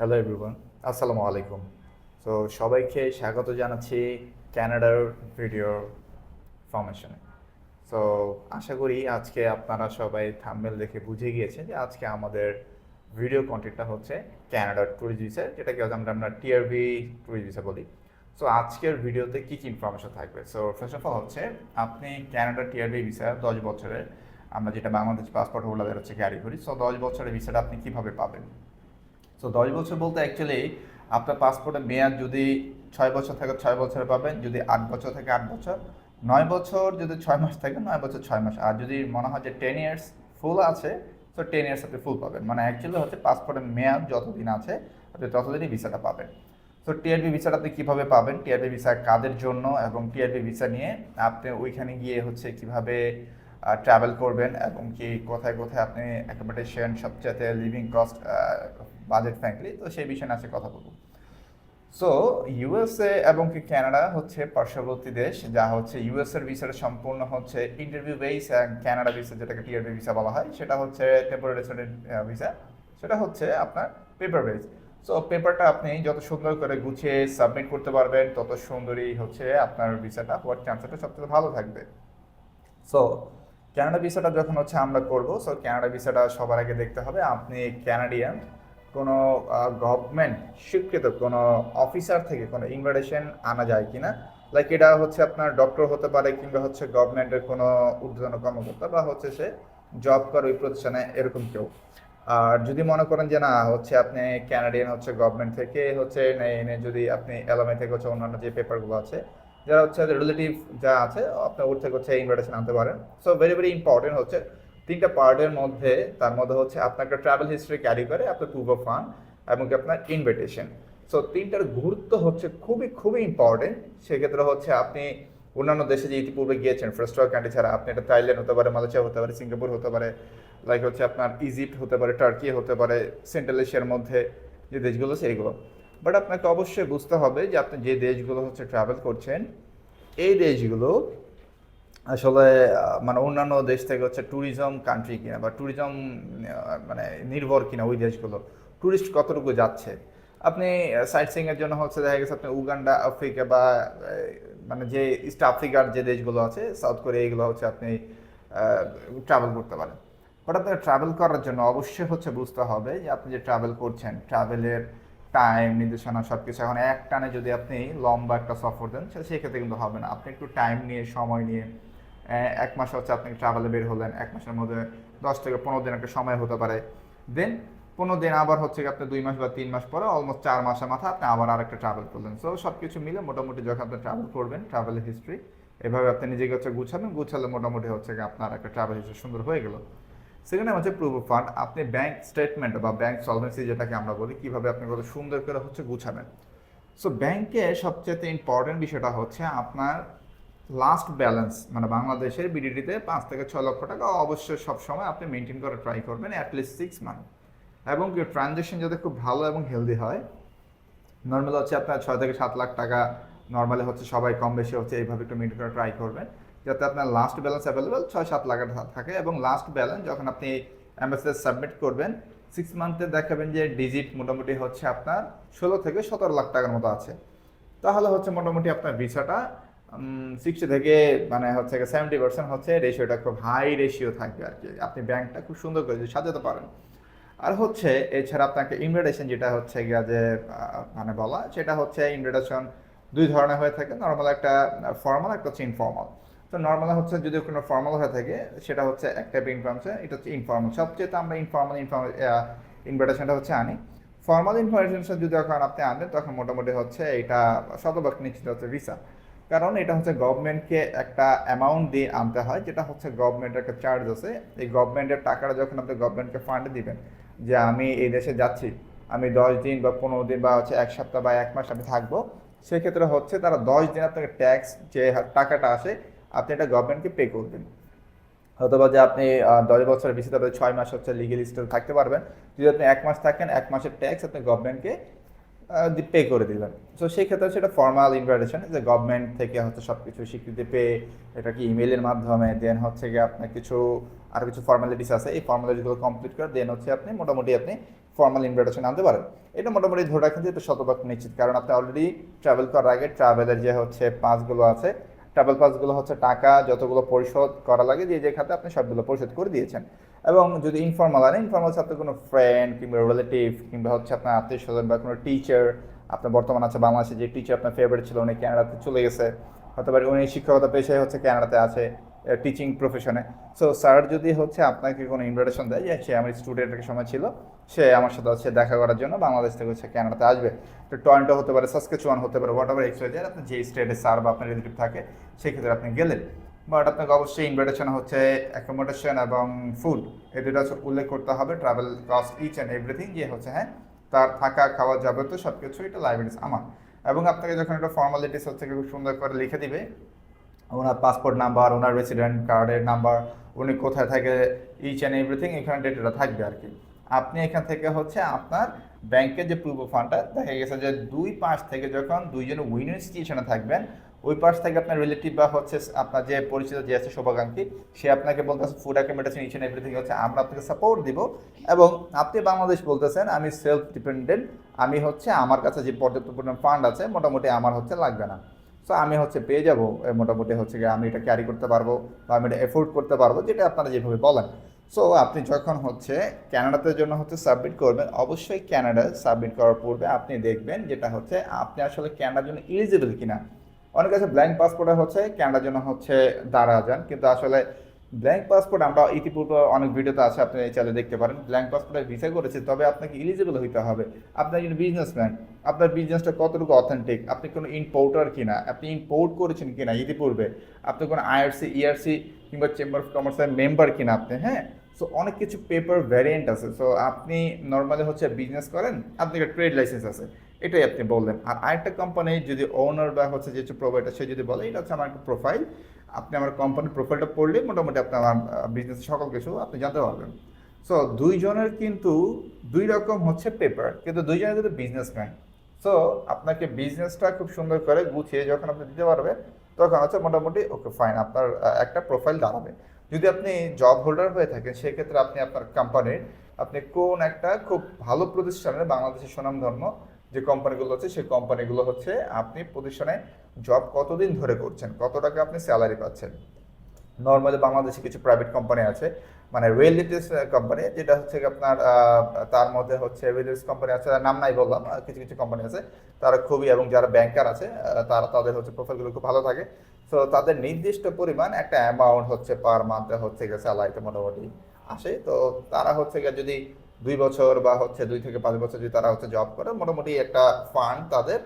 Hello everyone আসসালামু আলাইকুম তো সবাইকে স্বাগত জানাচ্ছি ক্যানাডার ভিডিও ফরমেশনে সো আশা করি আজকে আপনারা সবাই থাম্বেল দেখে বুঝে গিয়েছেন যে আজকে আমাদের ভিডিও কন্টেন্টটা হচ্ছে ক্যানাডার ট্যুরিস্ট ভিসা যেটাকে আমরা আমরা টিআরভি ট্যুরিস্ট ভিসা বলি। সো আজকের ভিডিওতে কী কী ইনফরমেশন থাকবে? সো ফার্স্ট অফ অল হচ্ছে, আপনি ক্যানাডার টিআরভি ভিসা দশ বছরের, আমরা যেটা বাংলাদেশ পাসপোর্ট হোল্ডারদের হচ্ছে ক্যারি করি। সো দশ বছরের ভিসাটা আপনি কীভাবে পাবেন? সো দশ বছর বলতে অ্যাকচুয়ালি আপনার পাসপোর্টের মেয়াদ যদি ছয় বছর থাকে, ছয় বছরে পাবেন। যদি আট বছর থাকে, আট বছর। নয় বছর যদি ছয় মাস থাকে, নয় বছর ছয় মাস। আর যদি মনে হয় যে টেন ইয়ার্স ফুল আছে তো টেন ইয়ার্স আপনি ফুল পাবেন। মানে অ্যাকচুয়ালি হচ্ছে পাসপোর্টের মেয়াদ যতদিন আছে, আপনি ততদিনই ভিসাটা পাবেন। তো টিআরবি ভিসাটা আপনি কীভাবে পাবেন? টিআরবি ভিসা কাদের জন্য? এবং টিআরবি ভিসা নিয়ে আপনি ওইখানে গিয়ে হচ্ছে কীভাবে ট্রাভেল করবেন? এবং কি কোথায় কোথায় আপনি অ্যাকোমোডেশন সবচেয়ে লিভিং কস্ট বাজেট ফ্র্যাঙ্কলি তো সেই বিষয়ে আজকে কথা বলব। সো ইউএসএ এবং কি কানাডা হচ্ছে পার্শ্ববর্তী দেশ, যা হচ্ছে ইউএস এর ভিসাটা সম্পূর্ণ হচ্ছে ইন্টারভিউ বেস কানাডা ভিসা যেটাকে টিআরবি ভিসা বলা হয়, সেটা হচ্ছে টেম্পোরারি রেসিডেন্ট ভিসা সেটা হচ্ছে আপনার পেপার বেস সো পেপারটা আপনি যত সুন্দর করে গুছিয়ে সাবমিট করতে পারবেন, তত সুন্দরই হচ্ছে আপনার ভিসাটা হওয়ার চান্সটা সবথেকে ভালো থাকবে। সো ক্যানাডা ভিসাটা যখন হচ্ছে আমরা করব সো ক্যানাডা ভিসাটা সবার আগে দেখতে হবে, আপনি ক্যানাডিয়ান কোনো গভর্নমেন্ট স্বীকৃত কোনো অফিসার থেকে কোনো ইনভাইটেশন আনা যায় কিনা? লাইক এটা হচ্ছে আপনার ডক্টর হতে পারে কিংবা হচ্ছে গভর্নমেন্টের কোনো ঊর্ধ্বতন কর্মকর্তা বা হচ্ছে সে জব করে ওই প্রতিষ্ঠানে এরকম কেউ। আর যদি মনে করেন যে না, হচ্ছে আপনি ক্যানাডিয়ান হচ্ছে গভর্নমেন্ট থেকে হচ্ছে এনে যদি আপনি এলএমআই থেকে হচ্ছে অন্যান্য যে পেপারগুলো আছে, যারা হচ্ছে রিলেটিভ যা আছে আপনি ওর থেকে হচ্ছে ইনভাইটেশন আনতে পারেন। সো ভেরি ভেরি ইম্পর্টেন্ট হচ্ছে তিনটা পার্টের মধ্যে, তার মধ্যে হচ্ছে আপনাকে ট্রাভেল হিস্ট্রি ক্যারি করে, আপনার প্রুফ অফ ফান্ড এবং আপনার ইনভিটেশন সো তিনটার গুরুত্ব হচ্ছে খুবই খুবই ইম্পর্টেন্ট সেক্ষেত্রে হচ্ছে আপনি অন্যান্য দেশে যে ইতিপূর্বে গিয়েছেন ফার্স্ট ওয়ার্ল্ড কান্ট্রি ছাড়া, আপনি এটা থাইল্যান্ড হতে পারে মালয়েশিয়া হতে পারে সিঙ্গাপুর হতে পারে লাইক হচ্ছে আপনার ইজিপ্ট হতে পারে টার্কি হতে পারে সেন্ট্রাল এশিয়ার মধ্যে যে দেশগুলো সেইগুলো বাট আপনাকে অবশ্যই বুঝতে হবে যে আপনি যে দেশগুলো হচ্ছে ট্রাভেল করছেন, এই দেশগুলো আসলে মানে অন্যান্য দেশ থেকে হচ্ছে ট্যুরিজম কান্ট্রি কিনা বা ট্যুরিজম মানে নির্ভর কিনা ওই দেশগুলো ট্যুরিস্ট কতটুকু যাচ্ছে? আপনি সাইট সিং এর জন্য হচ্ছে দেখা গেছে আপনি উগান্ডা, আফ্রিকা বা মানে যে ইস্ট আফ্রিকার যে দেশগুলো আছে, সাউথ কোরিয়া, এগুলো হচ্ছে আপনি ট্রাভেল করতে পারেন। বাট আপনার ট্রাভেল করার জন্য অবশ্যই হচ্ছে বুঝতে হবে যে আপনি যে ট্রাভেল করছেন ট্রাভেলের টাইম নির্দেশনা সব কিছু এখন এক টানে যদি আপনি লম্বা একটা সফর দেন সেক্ষেত্রে কিন্তু হবে না। আপনি একটু টাইম নিয়ে, সময় নিয়ে এক মাস হচ্ছে আপনি ট্রাভেলে বের হলেন, এক মাসের মধ্যে দশ থেকে পনেরো দিন একটা সময় হতে পারে। দেন পনেরো দিন আবার হচ্ছে আপনি দুই মাস বা তিন মাস পরে অলমোস্ট চার মাসের মাথা আপনি আবার আর একটা ট্রাভেল করলেন। সো সব কিছু মিলে মোটামুটি যখন আপনি ট্রাভেল করবেন ট্রাভেলের হিস্ট্রি এভাবে আপনি নিজেকে হচ্ছে গুছাবেন, গুছালে মোটামুটি হচ্ছে আপনার একটা ট্রাভেল হিস্ট্রি সুন্দর হয়ে গেল। সেখানে হচ্ছে প্রুফ অফ ফান্ড আপনি ব্যাংক স্টেটমেন্ট বা ব্যাংক সলভেন্সি যেটাকে আমরা বলি, কীভাবে আপনি কত সুন্দর করে হচ্ছে গুছাবেন। সো ব্যাংকে সবচেয়ে ইম্পর্টেন্ট বিষয়টা হচ্ছে আপনার লাস্ট ব্যালেন্স মানে বাংলাদেশের বিডিডিতে পাঁচ থেকে ছয় লক্ষ টাকা অবশ্যই সবসময় আপনি মেনটেন করে ট্রাই করবেন অ্যাটলিস্ট সিক্স মান্থ এবং কি ট্রানজ্যাকশন যাতে খুব ভালো এবং হেলদি হয় নর্মাল হচ্ছে আপনার ছয় থেকে সাত লাখ টাকা নর্মালি হচ্ছে সবাই কম বেশি হচ্ছে, এইভাবে একটু মেনটেন করে ট্রাই করবেন। যাতে আপনার লাস্ট ব্যালেন্স অ্যাভেলেবেল ছয় সাত লাখ থাকে এবং লাস্ট ব্যালেন্স যখন আপনি অ্যাম্বাসেডার সাবমিট করবেন সিক্স মান্থে দেখাবেন যে ডিজিট মোটামুটি হচ্ছে আপনার ষোলো থেকে সতেরো লাখ টাকার মতো আছে। তাহলে হচ্ছে মোটামুটি আপনার ভিসাটা সিক্সটি থেকে মানে হচ্ছে সেভেন্টি পার্সেন্ট হচ্ছে রেশিওটা খুব হাই রেশিও থাকবে আর কি। আপনি ব্যাংকটা খুব সুন্দর করে সাজাতে পারেন। আর হচ্ছে, এছাড়া আপনাকে ইনভিটেশন যেটা হচ্ছে গিয়া যে মানে বলা, সেটা হচ্ছে ইনভিটেশন দুই ধরনের হয়ে থাকে। নর্মাল একটা ফর্মাল একটা হচ্ছে ইনফর্মাল তো নর্মাল হচ্ছে যদি কোনো ফর্মাল হয়ে থাকে, সেটা হচ্ছে এক টাইপের ইনফরমেশন এটা হচ্ছে ইনফর্মাল সবচেয়ে তো আমরা ইনফর্মাল ইনফর্মাল ইনভিটেশনটা হচ্ছে আনি। ফর্মাল ইনফরমেশন যদি এখন আপনি আনেন, তখন মোটামুটি হচ্ছে এটা শতভাগ নিশ্চিত হচ্ছে ভিসা কারণ এটা হচ্ছে গভর্নমেন্টকে একটা অ্যামাউন্ট দিয়ে আনতে হয়, যেটা হচ্ছে গভর্নমেন্টের একটা চার্জ আছে। এই গভর্নমেন্টের টাকাটা যখন আপনি গভর্নমেন্টকে ফান্ড দিবেন, যে আমি এই দেশে যাচ্ছি, আমি দশ দিন বা পনেরো দিন বা হচ্ছে এক সপ্তাহ বা এক মাস আমি থাকব, সেক্ষেত্রে হচ্ছে তারা দশ দিন আপনাকে ট্যাক্স যে টাকাটা আসে, আপনি এটা গভর্নমেন্টকে পে করবেন। অথবা যে আপনি দশ বছরের বেশি তবে ছয় মাস হচ্ছে লিগেল স্টেল থাকতে পারবেন। যদি আপনি এক মাস থাকেন, এক মাসের ট্যাক্স আপনি গভর্নমেন্টকে পে করে দিলেন। তো সেই ক্ষেত্রে সেটা ফর্মাল ইনভাইটেশন যে গভর্নমেন্ট থেকে হচ্ছে সব কিছু স্বীকৃতি পেয়ে এটা কি ইমেলের মাধ্যমে দেন হচ্ছে গিয়ে আপনার কিছু, আর কিছু ফর্মালিটিস আছে, এই ফর্মালিটিগুলো কমপ্লিট করে দেন হচ্ছে আপনি মোটামুটি আপনি ফর্মাল ইনভিটেশন আনতে পারেন। এটা মোটামুটি ধরে রাখেন যে এটা শতভাগ নিশ্চিত, কারণ আপনি অলরেডি ট্রাভেল করার আগে ট্রাভেলের যে হচ্ছে পাসগুলো আছে ট্রাভেল পাসগুলো হচ্ছে টাকা যতগুলো পরিশোধ করা লাগে, যে যে খাতে আপনি সবগুলো পরিশোধ করে দিয়েছেন। এবং যদি ইনফর্মাল আনেন ইনফর্মাল সাথে কোনো ফ্রেন্ড কিংবা রিলেটিভ কিংবা হচ্ছে আপনার আত্মীয় স্বজন বা কোনো টিচার আপনার বর্তমান আছে বাংলাদেশে যে টিচার আপনার ফেভারিট ছিল, উনি ক্যানাডাতে চলে গেছে। হতে পারে উনি শিক্ষকতা পেশায় হচ্ছে ক্যানাডাতে আছে টিচিং প্রফেশনে সো স্যার যদি হচ্ছে আপনাকে কোনো ইনভিটেশন দেয় যে, সে আমার স্টুডেন্টের সময় ছিল, সে আমার সাথে হচ্ছে দেখা করার জন্য বাংলাদেশ থেকে হচ্ছে ক্যানাডাতে আসবে। তো টরেন্টো হতে পারে সাসকেচুয়ান হতে পারে হোয়াট এভার এক্স আপনি যে স্টেটে স্যার বা আপনার রিলেটিভ থাকে, সেক্ষেত্রে আপনি গেলেন। বাট আপনাকে অবশ্যই ইনভিটেশন হচ্ছে অ্যাকোমোডেশন এবং ফুড এই দুটো উল্লেখ করতে হবে travel cost each and everything যে হচ্ছে হ্যাঁ? তার থাকা, খাওয়া যাবে তো সব কিছু এটা লাইব্রেরিজ আমার। এবং আপনাকে যখন একটা ফর্মালিটিস হচ্ছে খুব সুন্দর করে লিখে দিবে, ওনার পাসপোর্ট নাম্বার ওনার রেসিডেন্ট কার্ডের নাম্বার উনি কোথায় থাকে ইচ অ্যান্ড এভরিথিং এখানে ডেটাটা থাকবে আর কি। আপনি এখান থেকে হচ্ছে আপনার ব্যাংকের যে পূর্ব ফান্ডটা দেখা গেছে যে দুই পাঁচ থেকে যখন দুইজন উইন ইনস্টিটিউশনে থাকবেন ওই পাশ থেকে আপনার রিলেটিভ বা হচ্ছে আপনার যে পরিচিত যে আছে শুভাকাঙ্ক্ষী, সে আপনাকে বলতেছে food accommodation each and everything হচ্ছে, আমরা আপনাকে সাপোর্ট দিব। এবং আপনি বাংলাদেশ বলতেছেন, আমি সেলফ ডিপেন্ডেন্ট আমি হচ্ছে আমার কাছে যে পর্যাপ্ত পরিমাণ ফান্ড আছে, মোটামুটি আমার হচ্ছে লাগবে না। সো আমি হচ্ছে পেয়ে যাব মোটামুটি হচ্ছে গিয়ে আমি এটা ক্যারি করতে পারব বা আমি এটা এফোর্ড করতে পারব, যেটা আপনারা যেভাবে বলেন। সো আপনি যখন হচ্ছে ক্যানাডাতে জন্য হচ্ছে সাবমিট করবেন, অবশ্যই ক্যানাডা সাবমিট করার পূর্বে আপনি দেখবেন যেটা হচ্ছে, আপনি আসলে ক্যানাডার জন্য এলিজিবল কিনা। অনেক আছে ব্ল্যাঙ্ক পাসপোর্টে হচ্ছে ক্যানাডার জন্য হচ্ছে দাঁড়া যান। কিন্তু আসলে ব্ল্যাঙ্ক পাসপোর্ট আমরা ইতিপূর্বে অনেক ভিডিওতে আছে, আপনি এই চ্যানেলে দেখতে পারেন। ব্ল্যাঙ্ক পাসপোর্টে ভিসা করেছে, তবে আপনাকে এলিজিবল হইতে হবে। আপনার একজন বিজনেসম্যান আপনার বিজনেসটা কতটুকু অথেন্টিক আপনি কোনো ইম্পোর্টার কিনা? আপনি ইম্পোর্ট করেছেন কিনা ইতিপূর্বে? আপনি কোনো আইআরসি ইআরসি E কিংবা চেম্বার অফ কমার্সের মেম্বার কিনা আপনি? হ্যাঁ? সো অনেক কিছু পেপার ভ্যারিয়েন্ট আছে। সো আপনি নর্মালি হচ্ছে বিজনেস করেন আপনি একটা ট্রেড লাইসেন্স আছে। এটাই আপনি বললেন। আর আরেকটা কোম্পানি যদি ওনার বা হচ্ছে যে প্রোভাইডার সে যদি বলে, এটা হচ্ছে আমার একটা প্রোফাইল আপনি আমার কোম্পানির প্রোফাইলটা পড়লে মোটামুটি আপনি আমার বিজনেস সকল কিছু আপনি জানতে পারবেন। সো দুইজনের কিন্তু দুই রকম হচ্ছে পেপার কিন্তু দুইজনের কিন্তু বিজনেসম্যান সো আপনাকে বিজনেসটা খুব সুন্দর করে গুছিয়ে যখন আপনি দিতে পারবেন, তখন হচ্ছে মোটামুটি, ওকে ফাইন আপনার একটা প্রোফাইল দাঁড়াবে। যদি আপনি জব হোল্ডার হয়ে থাকেন, সেক্ষেত্রে আপনি আপনার কোম্পানির আপনি কোন একটা খুব ভালো প্রতিষ্ঠানের, বাংলাদেশের সুনামধন্য যে কোম্পানিগুলো আছে, সেই কোম্পানিগুলো হচ্ছে আপনি প্রতিষ্ঠানে জব কতদিন ধরে করছেন? কত টাকা আপনি স্যালারি পাচ্ছেন? নর্মালি বাংলাদেশে কিছু প্রাইভেট কোম্পানি আছে মানে রিয়েল রিয়েলিটিস কোম্পানি যেটা হচ্ছে আপনার তার মধ্যে হচ্ছে রিয়েলিটিস কোম্পানি আছে নাম নাই বললাম কিছু কিছু কোম্পানি আছে, তারা খুবই এবং যারা ব্যাংকার আছে তারা তাদের হচ্ছে প্রোফাইলগুলো খুব ভালো থাকে। তো তাদের নির্দিষ্ট পরিমাণ একটা অ্যামাউন্ট হচ্ছে পার মান্থে হচ্ছে গিয়ে স্যালারিতে মোটামুটি আসে। তো তারা হচ্ছে গিয়ে যদি দুই বছর বা হচ্ছে দুই থেকে পাঁচ বছর যদি তারা হচ্ছে জব করে, মোটামুটি একটা ফান্ড তাদের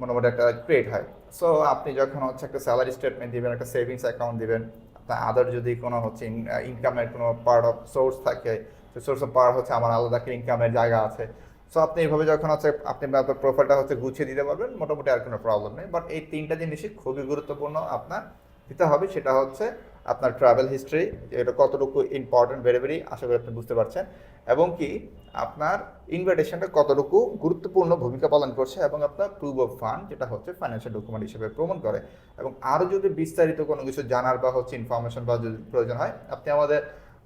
মোটামুটি একটা ক্রিয়েট হয়। সো আপনি যখন হচ্ছে একটা স্যালারি স্টেটমেন্ট দিবেন, একটা সেভিংস অ্যাকাউন্ট দিবেন আপনার আদার যদি কোনো হচ্ছে ইনকামের কোনো পার্ট অফ সোর্স থাকে সেই সোর্স অফ পাওয়ার হচ্ছে আমার আলাদা একটা ইনকামের জায়গা আছে। সো আপনি এইভাবে যখন হচ্ছে আপনি আপনার প্রোফাইলটা হচ্ছে গুছিয়ে দিতে পারবেন, মোটামুটি আর কোনো প্রবলেম নেই। বাট এই তিনটা জিনিসই খুবই গুরুত্বপূর্ণ আপনার দিতে হবে, সেটা হচ্ছে আপনার ট্রাভেল হিস্ট্রি এটা কতটুকু ইম্পর্টেন্ট ভেরি ভেরি আশা করি আপনি বুঝতে পারছেন। এবং কি, আপনার ইনভাইটেশনটা কতটুকু গুরুত্বপূর্ণ ভূমিকা পালন করছে এবং আপনার প্রুভ অফ ফান্ড যেটা হচ্ছে ফাইন্যান্সিয়াল ডকুমেন্ট হিসেবে প্রমাণ করে। এবং আরও যদি বিস্তারিত কোনো কিছু জানার বা হচ্ছে ইনফরমেশন বা যদি প্রয়োজন হয়, আপনি আমাদের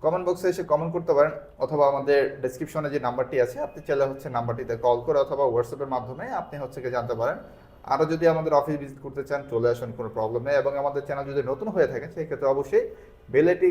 কমেন্ট বক্সে এসে কমেন্ট করতে পারেন, অথবা আমাদের ডেসক্রিপশনে যে নাম্বারটি আছে, আপনি চাইলে হচ্ছে নাম্বারটিতে কল করে অথবা হোয়াটসঅ্যাপের মাধ্যমে আপনি হচ্ছে জানতে পারেন। আরও যদি আমাদের অফিস ভিজিট করতে চান, চলে আসুন, কোনো প্রবলেম নেই। এবং আমাদের চ্যানেল যদি নতুন হয়ে থাকে সেক্ষেত্রে অবশ্যই বেলাইটি